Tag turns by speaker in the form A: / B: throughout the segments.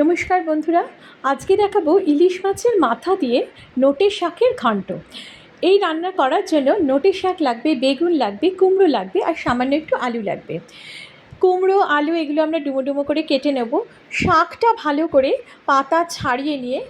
A: নমস্কার বন্ধুরা, আজকে দেখাবো ইলিশ মাছের মাথা দিয়ে নোটে শাকের ঘণ্ট এই রান্না করার জন্য নোটে শাক লাগবে, বেগুন লাগবে, কুমড়ো লাগবে আর সামান্য একটু আলু লাগবে। কুমড়ো, আলু এগুলো আমরা ডুমো ডুমো করে কেটে নেব। শাকটা ভালো করে পাতা ছাড়িয়ে নিয়ে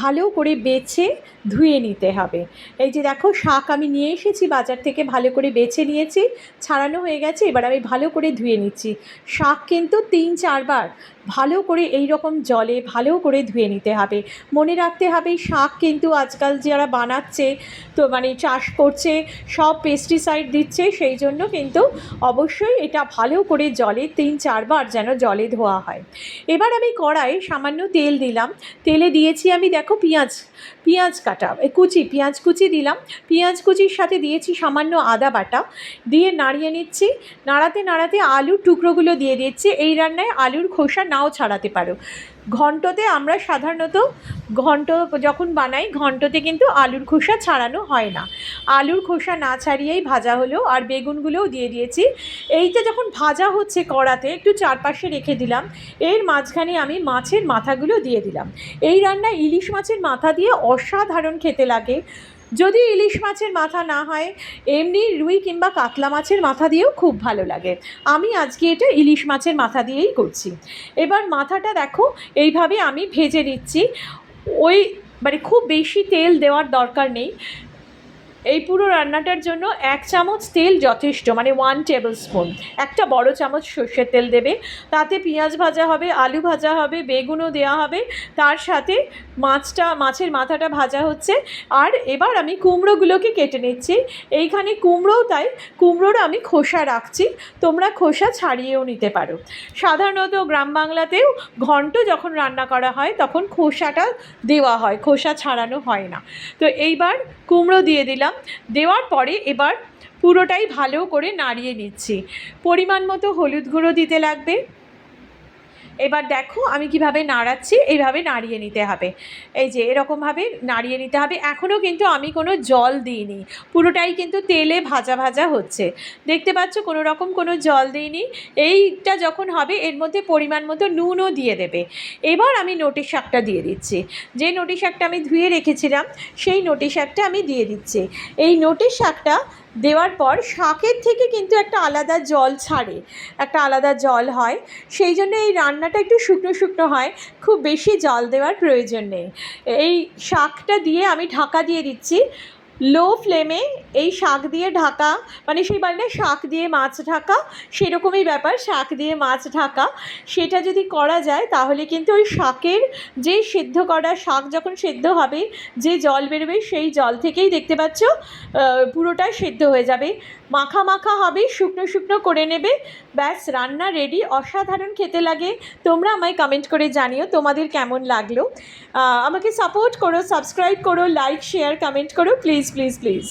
A: ভালো করে বেছে ধুয়ে নিতে হবে। এই যে দেখো, শাক আমি নিয়ে এসেছি, বাজার থেকে ভালো করে বেছে নিয়েছি, ছাড়ানো হয়ে গেছে, এবার আমি ভালো করে ধুয়ে নিচ্ছি। শাক কিন্তু তিন, চারবার ভালো করে এই রকম জলে ভালো করে ধুয়ে নিতে হবে। মনে রাখতে হবে, শাক কিন্তু আজকাল যারা বানাচ্ছে, তো মানে চাষ করছে, সব পেস্টিসাইড দিচ্ছে, সেই জন্য কিন্তু অবশ্যই এটা ভালো করে জলে তিন, চারবার যেন জলে ধোয়া হয়। এবার আমি কড়াই সামান্য তেল দিলাম। তেলে দিয়েছি আমি দেখো পেঁয়াজ পেঁয়াজ কাটা কুচি, পেঁয়াজ কুচি দিলাম। পেঁয়াজ কুচির সাথে দিয়েছি সামান্য আদা বাটা। দিয়ে নাড়িয়ে নিচ্ছি। নাড়াতে নাড়াতে আলুর টুকরোগুলো দিয়ে দিচ্ছি। এই রান্নায় আলুর খোসা নাও ছাড়াতে পারো। ঘন্টতে আমরা সাধারণত ঘন্ট যখন বানাই, ঘন্টতে কিন্তু আলুর খোসা ছাড়ানো হয় না। আলুর খোসা না ছাড়িয়েই ভাজা হলো আর বেগুনগুলোও দিয়ে দিয়েছি। এইটা যখন ভাজা হচ্ছে কড়াতে, একটু চারপাশে রেখে দিলাম। এর মাঝখানে আমি মাছের মাথাগুলো দিয়ে দিলাম। এই রান্না ইলিশ মাছের মাথা দিয়ে অসাধারণ খেতে লাগে। যদি ইলিশ মাছের মাথা না হয়, এমনি রুই কিংবা কাতলা মাছের মাথা দিয়েও খুব ভালো লাগে। আমি আজকে এটা ইলিশ মাছের মাথা দিয়েই করছি। এবার মাথাটা দেখো, এইভাবে আমি ভেজে নিচ্ছি। ওই মানে খুব বেশি তেল দেওয়ার দরকার নেই। এই পুরো রান্নাটার জন্য এক চামচ তেল যথেষ্ট মানে ওয়ান টেবিল স্পুন একটা বড় চামচ সর্ষের তেল দেবে, তাতে পেঁয়াজ ভাজা হবে, আলু ভাজা হবে, বেগুনও দেওয়া হবে, তার সাথে মাছটা, মাছের মাথাটা ভাজা হচ্ছে। আর এবার আমি কুমড়োগুলোকে কেটে নিচ্ছি। এইখানে কুমড়োও তাই, কুমড়োর আমি খোসা রাখছি, তোমরা খোসা ছাড়িয়েও নিতে পারো। সাধারণত গ্রাম বাংলাতেও ঘন্ট যখন রান্না করা হয়, তখন খোসাটা দেওয়া হয়, খোসা ছাড়ানো হয় না। তো এইবার কুমড়ো দিয়ে দিলাম দেওয়ার পরে এবার পুরোটাই ভালো করে নাড়িয়ে নিচ্ছি। পরিমাণ মতো হলুদ গুঁড়ো দিতে লাগবে। এবার দেখো আমি কীভাবে নাড়াচ্ছি, এইভাবে নাড়িয়ে নিতে হবে। এই যে এরকমভাবে নাড়িয়ে নিতে হবে। এখনও কিন্তু আমি কোনো জল দিইনি। পুরোটাই কিন্তু তেলে ভাজা ভাজা হচ্ছে। দেখতে পাচ্ছ কোনো রকম কোনো জল দিইনি। এইটা যখন হবে এর মধ্যে পরিমাণ মতো নুনও দিয়ে দেবে। এবার আমি নোটি শাকটা দিয়ে দিচ্ছি। যে নোটি শাকটা আমি ধুয়ে রেখেছিলাম, সেই নোটি শাকটা আমি দিয়ে দিচ্ছি। এই নোটি শাকটা দেওয়ার পর শাকের থেকে কিন্তু একটা আলাদা জল ছাড়ে, একটা আলাদা জল হয়। সেই জন্য এই রান্নাটা একটু শুকনো শুকনো হয়, খুব বেশি জল দেওয়ার প্রয়োজন নেই। এই শাকটা দিয়ে আমি ঢাকা দিয়ে দিচ্ছি। লো ফ্লেমে এই শাক দিয়ে ঢাকা মানে সেই না শাক দিয়ে মাছ ঢাকা, সেরকমই ব্যাপার, শাক দিয়ে মাছ ঢাকা। সেটা যদি করা যায়, তাহলে কিন্তু ওই শাকের যে সেদ্ধ করা শাক যখন সেদ্ধ হবে, যে জল বেরোবে, সেই জল থেকেই দেখতে পাচ্ছ পুরোটা সেদ্ধ হয়ে যাবে। মাখা মাখা হবে, শুকনো শুকনো করে নেবে, ব্যাস, রান্না রেডি অসাধারণ খেতে লাগে। তোমরা আমায় কমেন্ট করে জানিও, তোমাদের কেমন লাগল। আমাকে সাপোর্ট করো সাবস্ক্রাইব করো লাইক শেয়ার কমেন্ট করো প্লিজ প্লিজ প্লিজ